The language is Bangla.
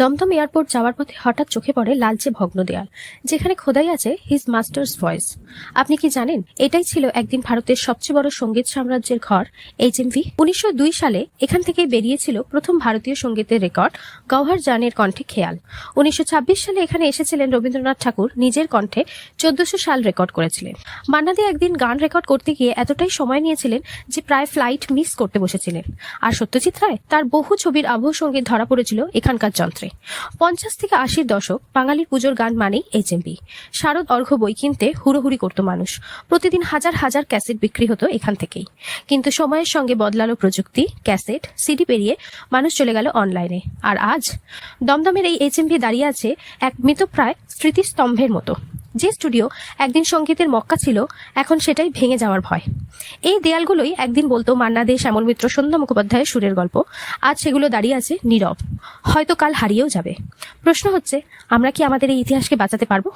দমদম এয়ারপোর্ট যাওয়ার পথে হঠাৎ চোখে পড়ে লালচে ভগ্ন দেয়াল, যেখানে খোদাই আছে হিজ মাস্টার্স ভয়েস আপনি কি জানেন, এটাই ছিল একদিন ভারতের সবচেয়ে বড় সংগীত সাম্রাজ্যের ঘর এইচ এম সালে এখান থেকে বেরিয়েছিল প্রথম ভারতীয় সঙ্গীতের রেকর্ড গৌহর জানের কণ্ঠে খেয়াল। উনিশশো ছাব্বিশ সালে এখানে এসেছিলেন রবীন্দ্রনাথ ঠাকুর, নিজের কণ্ঠে চোদ্দশো সাল রেকর্ড করেছিলেন। মান্নাদি একদিন গান রেকর্ড করতে গিয়ে এতটাই সময় নিয়েছিলেন যে প্রায় ফ্লাইট মিস করতে বসেছিলেন। আর সত্যজিৎ রায় তার বহু ছবির আবহ সংগীত ধরা পড়েছিল এখানকার যন্ত্রে। পঞ্চাশ থেকে আশির দশক বাঙালির পুজোর গান মানেই এইচএমবি শারদ অর্ঘ্য বই কিনতে হুড়োহুড়ি করত মানুষ। প্রতিদিন হাজার হাজার ক্যাসেট বিক্রি হতো এখান থেকেই। কিন্তু সময়ের সঙ্গে বদলালো প্রযুক্তি, ক্যাসেট, সিডি পেরিয়ে মানুষ চলে গেল অনলাইনে। আর আজ দমদমের এই এইচএমভি দাঁড়িয়ে আছে এক মৃতপ্রায় স্মৃতিস্তম্ভের মতো। যে স্টুডিও একদিন সঙ্গীতের মক্কা ছিল, এখন সেটাই ভেঙে যাওয়ার ভয়। এই দেয়ালগুলোই একদিন বলতো মান্না দে শ্যামল মিত্র সন্ধ্যা মুখোপাধ্যায়ের সুরের গল্প। আজ সেগুলো দাঁড়িয়ে আছে নীরব। হয়তো কাল হারিয়েও যাবে। প্রশ্ন হচ্ছে, আমরা কি আমাদের এই ইতিহাসকে বাঁচাতে পারব?